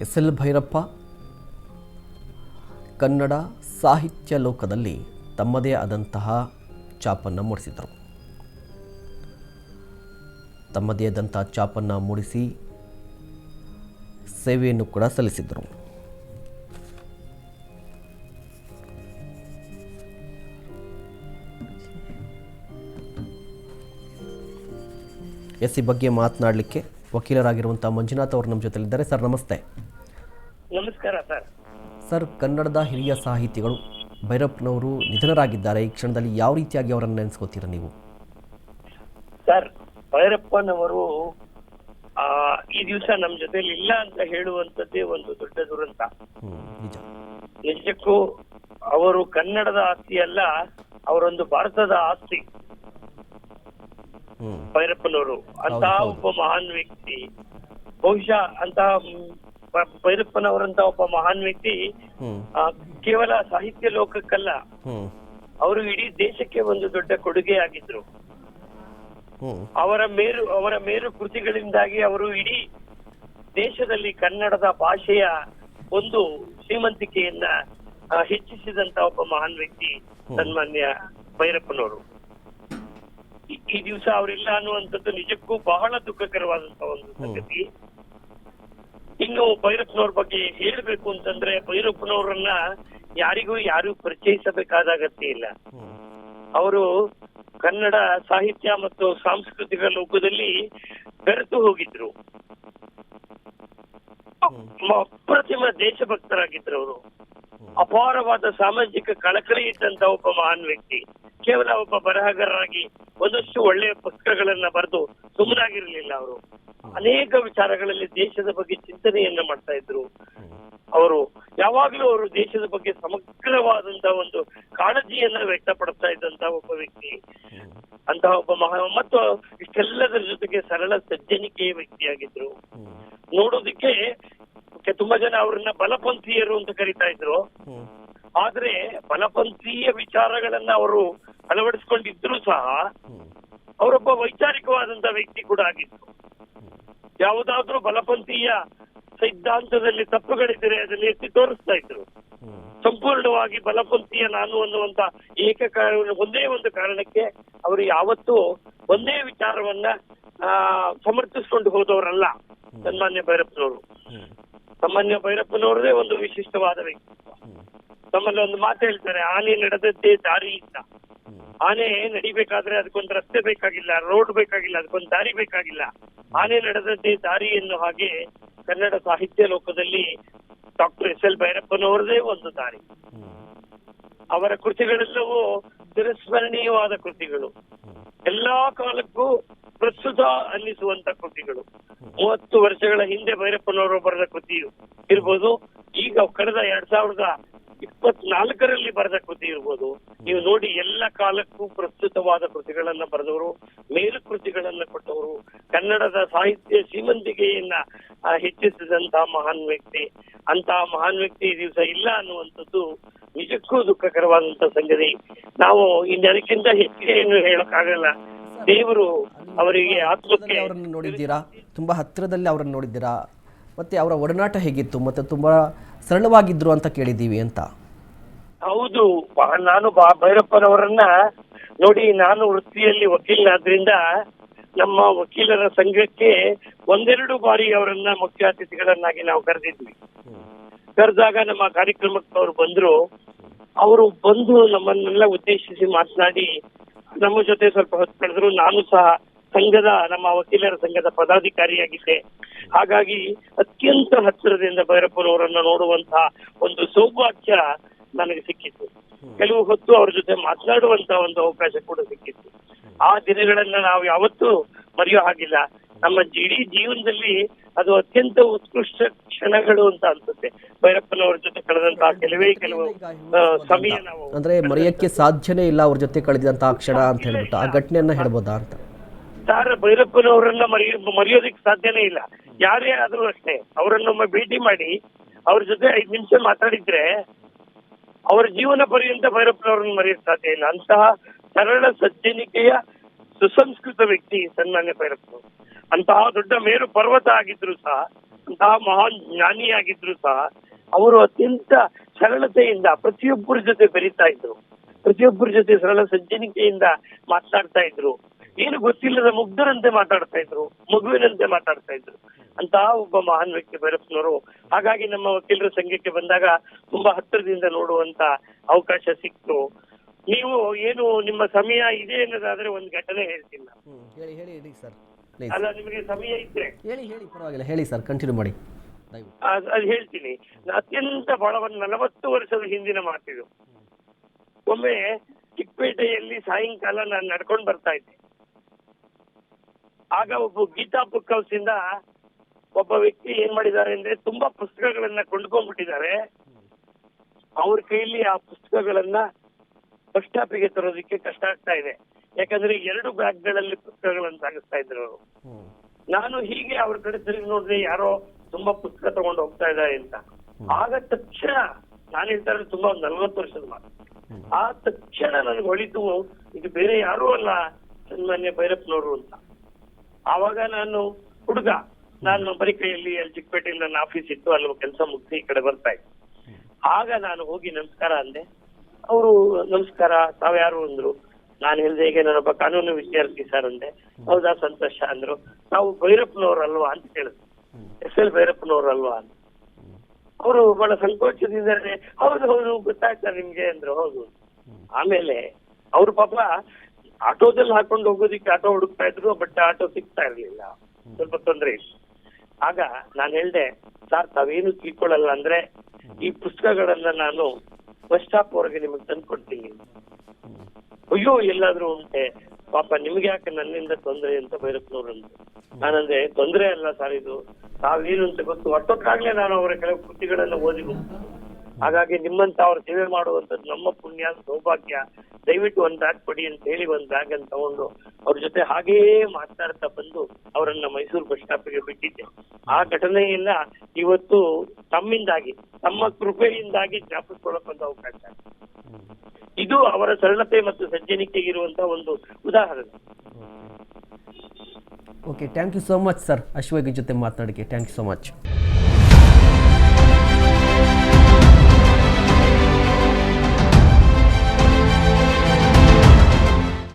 S L Bhyrappa. Kannada ಸಾಹಿತ್ಯ ಲೋಕದಲ್ಲಿ ತಮ್ಮದೇ ಆದಂತಹ ಚಾಪನ್ನು ಮೂಡಿಸಿದರು. ತಮ್ಮದೇ ಆದಂತಹ ಛಾಪನ್ನು ಮೂಡಿಸಿ ಸೇವೆಯನ್ನು ಕೂಡ ಸಲ್ಲಿಸಿದರು. ಎಸ್ ಈ ಬಗ್ಗೆ ಮಾತನಾಡಲಿಕ್ಕೆ ವಕೀಲರಾಗಿರುವಂಥ ಮಂಜುನಾಥ್ ಅವರು ನಮ್ಮ ಜೊತೆಲಿದ್ದಾರೆ. ಸರ್ ನಮಸ್ತೆ. ನಮಸ್ಕಾರ ಸರ್. ಸರ್ ಕನ್ನಡದ ಹಿರಿಯ ಸಾಹಿತಿಗಳು ಭೈರಪ್ಪನವರು ನಿಧನರಾಗಿದ್ದಾರೆ. ಈ ಕ್ಷಣದಲ್ಲಿ ಯಾವ ರೀತಿಯಾಗಿ ಅವರನ್ನು ನೆನೆಸ್ಕೋತೀರಾ ನೀವು? ಸರ್ ಭೈರಪ್ಪನವರು ಆ ಈ ದಿವಸ ನಮ್ ಜೊತೆಲಿ ಇಲ್ಲ ಅಂತ ಹೇಳುವಂತದ್ದೇ ಒಂದು ದೊಡ್ಡ ದುರಂತ. ನಿಜ. ನಿಜಕ್ಕೂ ಅವರು ಕನ್ನಡದ ಆಸ್ತಿ ಅಲ್ಲ ಅವರೊಂದು ಭಾರತದ ಆಸ್ತಿ. ಭೈರಪ್ಪನವರು ಅಂತ ಒಬ್ಬ ಮಹಾನ್ ವ್ಯಕ್ತಿ ಬಹುಶಃ ಅಂತಹ ಭೈರಪ್ಪನವರಂತ ಒಬ್ಬ ಮಹಾನ್ ವ್ಯಕ್ತಿ ಕೇವಲ ಸಾಹಿತ್ಯ ಲೋಕಕ್ಕಲ್ಲ ಅವರು ಇಡೀ ದೇಶಕ್ಕೆ ಒಂದು ದೊಡ್ಡ ಕೊಡುಗೆ ಆಗಿದ್ರು. ಅವರ ಮೇರು ಅವರ ಮೇರು ಕೃತಿಗಳಿಂದಾಗಿ ಅವರು ಇಡೀ ದೇಶದಲ್ಲಿ ಕನ್ನಡದ ಭಾಷೆಯ ಒಂದು ಶ್ರೀಮಂತಿಕೆಯನ್ನ ಹೆಚ್ಚಿಸಿದಂತ ಒಬ್ಬ ಮಹಾನ್ ವ್ಯಕ್ತಿ ಸನ್ಮಾನ್ಯ ಭೈರಪ್ಪನವರು ಈ- ದಿವಸ ಅವರಿಲ್ಲ ಅನ್ನುವಂಥದ್ದು ನಿಜಕ್ಕೂ ಬಹಳ ದುಃಖಕರವಾದಂತ ಒಂದು ಸಂಗತಿ. ಇನ್ನು ಭೈರಪ್ಪನವ್ರ ಬಗ್ಗೆ ಹೇಳ್ಬೇಕು ಅಂತಂದ್ರೆ ಭೈರಪ್ಪನವರನ್ನ ಯಾರಿಗೂ ಯಾರು ಪರಿಚಯಿಸಬೇಕಾದ ಅಗತ್ಯ ಇಲ್ಲ. ಅವರು ಕನ್ನಡ ಸಾಹಿತ್ಯ ಮತ್ತು ಸಾಂಸ್ಕೃತಿಕ ಲೋಕದಲ್ಲಿ ಬೆರೆತು ಹೋಗಿದ್ರು. ಅಪ್ರತಿಮ ದೇಶಭಕ್ತರಾಗಿದ್ರು ಅವರು. ಅಪಾರವಾದ ಸಾಮಾಜಿಕ ಕಳಕಳಿ ಇದ್ದಂತ ಒಬ್ಬ ಮಹಾನ್ ವ್ಯಕ್ತಿ. ಕೇವಲ ಒಬ್ಬ ಬರಹಗಾರರಾಗಿ ಒಂದಷ್ಟು ಒಳ್ಳೆಯ ಪುಸ್ತಕಗಳನ್ನ ಬರೆದು ಸುಮ್ಮನಾಗಿರ್ಲಿಲ್ಲ ಅವರು. ಅನೇಕ ವಿಚಾರಗಳಲ್ಲಿ ದೇಶದ ಬಗ್ಗೆ ಚಿಂತನೆಯನ್ನ ಮಾಡ್ತಾ ಇದ್ರು. ಅವರು ಯಾವಾಗಲೂ ಅವರು ದೇಶದ ಬಗ್ಗೆ ಸಮಗ್ರವಾದಂತಹ ಒಂದು ಕಾಳಜಿಯನ್ನ ವ್ಯಕ್ತಪಡಿಸ್ತಾ ಇದ್ದಂತಹ ಒಬ್ಬ ವ್ಯಕ್ತಿ. ಅಂತಹ ಒಬ್ಬ ಮಹಾ ಮತ್ತು ಇಷ್ಟೆಲ್ಲದರ ಜೊತೆಗೆ ಸರಳ ಸಜ್ಜನಿಕೆಯ ವ್ಯಕ್ತಿಯಾಗಿದ್ರು. ನೋಡೋದಿಕ್ಕೆ ತುಂಬಾ ಜನ ಅವ್ರನ್ನ ಬಲಪಂಥೀಯರು ಅಂತ ಕರಿತಾ ಇದ್ರು. ಆದ್ರೆ ಬಲಪಂಥೀಯ ವಿಚಾರಗಳನ್ನ ಅವರು ಅಳವಡಿಸಿಕೊಂಡಿದ್ರು ಸಹ ಅವರೊಬ್ಬ ವೈಚಾರಿಕವಾದಂತ ವ್ಯಕ್ತಿ ಕೂಡ ಆಗಿತ್ತು. ಯಾವುದಾದ್ರೂ ಬಲಪಂಥೀಯ ಸಿದ್ಧಾಂತದಲ್ಲಿ ತಪ್ಪುಗಳಿದ್ರೆ ಅದನ್ನು ಎತ್ತಿ ತೋರಿಸ್ತಾ ಇದ್ರು. ಸಂಪೂರ್ಣವಾಗಿ ಬಲಪಂಥೀಯ ನಾನು ಅನ್ನುವಂತ ಏಕ ಒಂದೇ ಒಂದು ಕಾರಣಕ್ಕೆ ಅವರು ಯಾವತ್ತೂ ಒಂದೇ ವಿಚಾರವನ್ನ ಸಮರ್ಥಿಸ್ಕೊಂಡು ಹೋದವರಲ್ಲ ಸನ್ಮಾನ್ಯ ಭೈರಪ್ಪನವರು. ಸಾಮಾನ್ಯ ಭೈರಪ್ಪನವರದೇ ಒಂದು ವಿಶಿಷ್ಟವಾದ ವ್ಯಕ್ತಿ ಹ್ಮ್ ನಮ್ಮಲ್ಲಿ ಒಂದು ಮಾತು ಹೇಳ್ತಾರೆ, ಆನೆ ನಡೆದದ್ದೇ ದಾರಿ ಇಲ್ಲ. ಆನೆ ನಡಿಬೇಕಾದ್ರೆ ಅದಕ್ಕೊಂದು ರಸ್ತೆ ಬೇಕಾಗಿಲ್ಲ, ರೋಡ್ ಬೇಕಾಗಿಲ್ಲ, ಅದಕ್ಕೊಂದು ದಾರಿ ಬೇಕಾಗಿಲ್ಲ. ಆನೆ ನಡೆದದ್ದೇ ದಾರಿ ಎನ್ನುವ ಹಾಗೆ ಕನ್ನಡ ಸಾಹಿತ್ಯ ಲೋಕದಲ್ಲಿ ಡಾಕ್ಟರ್ ಎಸ್ ಎಲ್ ಭೈರಪ್ಪನವರದೇ ಒಂದು ದಾರಿ. ಅವರ ಕೃತಿಗಳೆಲ್ಲವೂ ಚಿರಸ್ಮರಣೀಯವಾದ ಕೃತಿಗಳು. ಎಲ್ಲಾ ಕಾಲಕ್ಕೂ ಪ್ರಸ್ತುತ ಅನ್ನಿಸುವಂತ ಕೃತಿಗಳು. ಮೂವತ್ತು ವರ್ಷಗಳ ಹಿಂದೆ ಭೈರಪ್ಪನವರು ಬರೆದ ಕೃತಿಯು ಇರ್ಬೋದು. ಈಗ ಕಳೆದ ಎರಡ್ ಸಾವಿರದ ಇಪ್ಪತ್ನಾಲ್ಕರಲ್ಲಿ ಬರೆದ ಕೃತಿ ಇರ್ಬೋದು. ನೀವು ನೋಡಿ ಎಲ್ಲ ಕಾಲಕ್ಕೂ ಪ್ರಸ್ತುತವಾದ ಕೃತಿಗಳನ್ನ ಬರೆದವರು ಮೇಲು ಕೃತಿಗಳನ್ನ ಕೊಟ್ಟವರು, ಕನ್ನಡದ ಸಾಹಿತ್ಯ ಶ್ರೀಮಂತಿಕೆಯನ್ನ ಹೆಚ್ಚಿಸಿದಂತಹ ಮಹಾನ್ ವ್ಯಕ್ತಿ. ಅಂತಹ ಮಹಾನ್ ವ್ಯಕ್ತಿ ಈ ದಿವಸ ಇಲ್ಲ ಅನ್ನುವಂಥದ್ದು ನಿಜಕ್ಕೂ ದುಃಖಕರವಾದಂತ ಸಂಗತಿ. ನಾವು ಇನ್ನದಕ್ಕಿಂತ ಹೆಚ್ಚಿಗೆ ಏನು ಹೇಳಕ್ಕಾಗಲ್ಲ. ದೇವರು ಅವರಿಗೆ ಆತ್ಮಕ್ಕೆ ನೋಡಿದ್ದೀರಾ? ತುಂಬಾ ಹತ್ತಿರದಲ್ಲಿ ಅವರನ್ನು ನೋಡಿದ್ದೀರಾ? ಮತ್ತು ಅವರ ಒಡನಾಟ ಹೇಗಿತ್ತು ಮತ್ತು ತುಂಬಾ ಸರಳವಾಗಿದ್ರು ಅಂತ ಕೇಳಿದ್ದೀವಿ ಅಂತ? ಹೌದು ನಾನು ಭೈರಪ್ಪನವರನ್ನ ನೋಡಿ ನಾನು ವೃತ್ತಿಯಲ್ಲಿ ವಕೀಲನಾದ್ರಿಂದ ನಮ್ಮ ವಕೀಲರ ಸಂಘಕ್ಕೆ ಒಂದೆರಡು ಬಾರಿ ಅವರನ್ನ ಮುಖ್ಯ ಅತಿಥಿಗಳನ್ನಾಗಿ ನಾವು ಕರೆದಿದ್ವಿ. ಕರೆದಾಗ ನಮ್ಮ ಕಾರ್ಯಕ್ರಮಕ್ಕೆ ಅವರು ಬಂದ್ರು. ಅವರು ಬಂದು ನಮ್ಮನ್ನೆಲ್ಲ ಉದ್ದೇಶಿಸಿ ಮಾತನಾಡಿ, ನಮ್ಮ ಜೊತೆ ಸ್ವಲ್ಪ ಹೊತ್ತು ಕಳೆದ್ರು. ನಾನು ಸಹ ಸಂಘದ, ನಮ್ಮ ವಕೀಲರ ಸಂಘದ ಪದಾಧಿಕಾರಿಯಾಗಿದ್ದೆ. ಹಾಗಾಗಿ ಅತ್ಯಂತ ಹತ್ತಿರದಿಂದ ಭೈರಪ್ಪನವರನ್ನ ನೋಡುವಂತಹ ಒಂದು ಸೌಭಾಗ್ಯ ನನಗೆ ಸಿಕ್ಕಿತ್ತು. ಕೆಲವು ಹೊತ್ತು ಅವ್ರ ಜೊತೆ ಮಾತನಾಡುವಂತ ಒಂದು ಅವಕಾಶ ಕೂಡ ಸಿಕ್ಕಿತ್ತು. ಆ ದಿನಗಳನ್ನ ನಾವು ಯಾವತ್ತೂ ಮರೆಯೋ ಹಾಗಿಲ್ಲ. ನಮ್ಮ ಇಡೀ ಜೀವನದಲ್ಲಿ ಅದು ಅತ್ಯಂತ ಉತ್ಕೃಷ್ಟ ಕ್ಷಣಗಳು ಅಂತ ಅನ್ಸುತ್ತೆ. ಭೈರಪ್ಪನವರ ಜೊತೆ ಕಳೆದಂತಹ ಕೆಲವೇ ಕೆಲವು ಸಮಯ ನಾವು ಅಂದ್ರೆ ಮರೆಯಕ್ಕೆ ಸಾಧ್ಯನೇ ಇಲ್ಲ ಅವ್ರ ಜೊತೆ ಕಳೆದಂತಹ ಕ್ಷಣ ಅಂತ ಹೇಳ್ಬಿಟ್ಟು ಆ ಘಟನೆಯನ್ನ ಹೇಳ್ಬೋದಾ ಅಂತ? ಸರ್ ಭೈರಪ್ಪನವರನ್ನ ಮರೆಯ ಮರೆಯೋದಕ್ಕೆ ಸಾಧ್ಯನೇ ಇಲ್ಲ. ಯಾರೇ ಆದ್ರೂ ಅಷ್ಟೇ ಅವರನ್ನೊಮ್ಮೆ ಭೇಟಿ ಮಾಡಿ, ಅವ್ರ ಜೊತೆ ಐದ್ ನಿಮಿಷ ಮಾತಾಡಿದ್ರೆ ಅವರ ಜೀವನ ಪರ್ಯಂತ ಭೈರಪ್ಪನವರನ್ನ ಮರೆಯಕ್ಕೆ ಸಾಧ್ಯ ಇಲ್ಲ. ಅಂತಹ ಸರಳ ಸಜ್ಜನಿಕೆಯ ಸುಸಂಸ್ಕೃತ ವ್ಯಕ್ತಿ ಸನ್ಮಾನ್ಯ ಭೈರಪ್ಪನವರು ಅಂತಹ ದೊಡ್ಡ ಮೇರು ಪರ್ವತ ಆಗಿದ್ರು ಸಹ, ಅಂತಹ ಮಹಾನ್ ಜ್ಞಾನಿಯಾಗಿದ್ರು ಸಹ, ಅವರು ಅತ್ಯಂತ ಸರಳತೆಯಿಂದ ಪ್ರತಿಯೊಬ್ಬರ ಜೊತೆ ಬೆರೀತಾ ಇದ್ರು. ಪ್ರತಿಯೊಬ್ಬರ ಜೊತೆ ಸರಳ ಸಜ್ಜನಿಕೆಯಿಂದ ಮಾತನಾಡ್ತಾ ಇದ್ರು. ಏನು ಗೊತ್ತಿಲ್ಲದ ಮುಗ್ಧರಂತೆ ಮಾತಾಡ್ತಾ ಇದ್ರು ಮಗುವಿನಂತೆ ಮಾತಾಡ್ತಾ ಇದ್ರು. ಅಂತ ಒಬ್ಬ ಮಹಾನ್ ವ್ಯಕ್ತಿ ಭೈರಪ್ಪನವರು ಹಾಗಾಗಿ ನಮ್ಮ ವಕೀಲರ ಸಂಘಕ್ಕೆ ಬಂದಾಗ ತುಂಬಾ ಹತ್ತಿರದಿಂದ ನೋಡುವಂತ ಅವಕಾಶ ಸಿಕ್ತು. ನೀವು ಏನು ನಿಮ್ಮ ಸಮಯ ಇದೆ ಅನ್ನೋದಾದ್ರೆ ಒಂದು ಘಟನೆ ಹೇಳ್ತಿಲ್ಲ ಹೇಳಿ ಹೇಳಿ ಸರ್ ಅಲ್ಲ ನಿಮಗೆ ಸಮಯ ಇದ್ರೆ? ಹೇಳಿ ಹೇಳಿ ಪರವಾಗಿಲ್ಲ. ಹೇಳಿ ಸರ್ ಕಂಟಿನ್ಯೂ ಮಾಡಿ. ಅದ್ ಹೇಳ್ತೀನಿ. ಅತ್ಯಂತ ಬಹಳ ಒಂದು ನಲವತ್ತು ವರ್ಷದ ಹಿಂದಿನ ಮಾತಿದು. ಒಮ್ಮೆ ಚಿಕ್ಕಪೇಟೆಯಲ್ಲಿ ಸಾಯಂಕಾಲ ನಾನು ನಡ್ಕೊಂಡು ಬರ್ತಾ ಇದ್ದೆ. ಆಗ ಒಬ್ಬ ಗೀತಾ ಬುಕ್ ಹೌಸ್ ಇಂದ ಒಬ್ಬ ವ್ಯಕ್ತಿ ಏನ್ ಮಾಡಿದ್ದಾರೆ ಅಂದ್ರೆ ತುಂಬಾ ಪುಸ್ತಕಗಳನ್ನ ಕೊಂಡ್ಕೊಂಡ್ಬಿಟ್ಟಿದ್ದಾರೆ. ಅವ್ರ ಕೈಯಲ್ಲಿ ಆ ಪುಸ್ತಕಗಳನ್ನ ಬಸ್ ಸ್ಟಾಪಿಗೆ ತರೋದಕ್ಕೆ ಕಷ್ಟ ಆಗ್ತಾ ಇದೆ. ಯಾಕಂದ್ರೆ ಎರಡು ಬ್ಯಾಗ್ಗಳಲ್ಲಿ ಪುಸ್ತಕಗಳನ್ನ ಸಾಗಿಸ್ತಾ ಇದ್ರು ಅವರು. ನಾನು ಹೀಗೆ ಅವ್ರ ಕಡೆ ತಿರುಗಿ ನೋಡಿದ್ರೆ ಯಾರೋ ತುಂಬಾ ಪುಸ್ತಕ ತಗೊಂಡು ಹೋಗ್ತಾ ಇದ್ದಾರೆ ಅಂತ. ಆಗ ತಕ್ಷಣ ನಾನು ಹೇಳ್ತಾ ಇರೋದು ತುಂಬಾ ಒಂದು ನಲ್ವತ್ತು ವರ್ಷದ ಮಾತು. ಆ ತಕ್ಷಣ ನನಗೆ ಹೊಳಿತು, ಇದು ಬೇರೆ ಯಾರೂ ಅಲ್ಲ ಸನ್ಮಾನ್ಯ ಭೈರಪ್ಪನವರು ಅಂತ. ಆವಾಗ ನಾನು ಹುಡುಗ. ನಾನು ಬರಿಕೈಯಲ್ಲಿ ಅಲ್ಲಿ ಚಿಕ್ಕಪೇಟೆಯಲ್ಲಿ ನನ್ನ ಆಫೀಸ್ ಇತ್ತು, ಅಲ್ಲಿ ಕೆಲಸ ಮುಗಿಸಿ ಈ ಕಡೆ ಬರ್ತಾ ಇತ್ತು ಆಗ ನಾನು ಹೋಗಿ ನಮಸ್ಕಾರ ಅಂದೆ. ಅವರು, ನಮಸ್ಕಾರ ತಾವ್ ಯಾರು ಅಂದ್ರು. ನಾನು ಹೇಳಿದೆ, ಈಗ ನಾನೊಬ್ಬ ಕಾನೂನು ವಿದ್ಯಾರ್ಥಿ ಸರ್ ಅಂದೆ. ಹೌದಾ, ಸಂತೋಷ ಅಂದ್ರು. ತಾವು ಭೈರಪ್ಪನವ್ರಲ್ವಾ ಅಂತ ಕೇಳಿದ್ರು ಎಸ್ ಎಲ್ ಭೈರಪ್ಪನವ್ರಲ್ವಾ ಅಂತ. ಅವರು ಬಹಳ ಸಂಕೋಚದಿಂದ, ಹೌದು ಹೌದು, ಗೊತ್ತಾಯ್ತಾ ನಿಮ್ಗೆ ಅಂದ್ರು. ಹೌದು. ಆಮೇಲೆ, ಅವ್ರು ಪಾಪ ಆಟೋದಲ್ಲಿ ಹಾಕೊಂಡು ಹೋಗೋದಿಕ್ಕೆ ಆಟೋ ಹುಡುಕ್ತಾ ಇದ್ರು ಬಟ್ ಆಟೋ ಸಿಗ್ತಾ ಇರ್ಲಿಲ್ಲ. ಸ್ವಲ್ಪ ತೊಂದ್ರೆ ಇತ್ತು. ಆಗ ನಾನು ಹೇಳ್ದೆ, ಸರ್, ತಾವೇನು ತಿಳ್ಕೊಳ್ಳಲ್ಲ ಅಂದ್ರೆ ಈ ಪುಸ್ತಕಗಳನ್ನ ನಾನು ಬಸ್ ಸ್ಟಾಪ್ ವರೆಗೆ ನಿಮಗೆ ತಂದ್ಕೊಡ್ತೀನಿ. ಅಯ್ಯೋ, ಎಲ್ಲಾದ್ರೂ ಉಂಟೆ. ಪಾಪ ನಿಮ್ಗೆ ಯಾಕೆ ನನ್ನಿಂದ ತೊಂದರೆ ಅಂತ ಭೈರಪ್ಪನವ್ರು ಅಂದ್ರು. ನಾನಂದ್ರೆ, ತೊಂದರೆ ಅಲ್ಲ ಸರ್ ಇದು. ತಾವೇನು ಅಂತ ಗೊತ್ತು. ಒಟ್ಟೊಟ್ಟಾಗ್ಲೇ ನಾನು ಅವರ ಕೆಲವು ಕೃತಿಗಳನ್ನ ಓದಿ ಮುಗ್ಸಿದೆ. ಹಾಗಾಗಿ ನಿಮ್ಮಂತ ಅವ್ರ ಸೇವೆ ಮಾಡುವಂತದ್ದು ನಮ್ಮ ಪುಣ್ಯ ಸೌಭಾಗ್ಯ ದಯವಿಟ್ಟು ಒಂದ್ ಬ್ಯಾಗ್ ಕೊಡಿ ಅಂತ ಹೇಳಿ ಒಂದ್ ಬ್ಯಾಗ್ ಅನ್ನು ತಗೊಂಡು ಅವ್ರ ಜೊತೆ ಹಾಗೇ ಮಾತಾಡ್ತಾ ಬಂದು ಅವರನ್ನ ಮೈಸೂರು ಬಸ್ ಸ್ಟಾಪ್ಗೆ ಬಿಟ್ಟಿದ್ದೆ. ಆ ಘಟನೆಯನ್ನ ಇವತ್ತು ತಮ್ಮಿಂದಾಗಿ ತಮ್ಮ ಕೃಪೆಯಿಂದಾಗಿ ಜ್ಞಾಪಿಸ್ಕೊಳ್ಳೋಕಂತ ಅವಕಾಶ. ಇದು ಅವರ ಸರಳತೆ ಮತ್ತು ಸಜ್ಜನಿಕೆಗೆ ಇರುವಂತ ಒಂದು ಉದಾಹರಣೆ. Okay thank you so much sir ಅಶ್ವಗಿ ಜೊತೆ ಮಾತನಾಡಿಕೆ ಥ್ಯಾಂಕ್ ಯು ಸೋ ಮಚ್.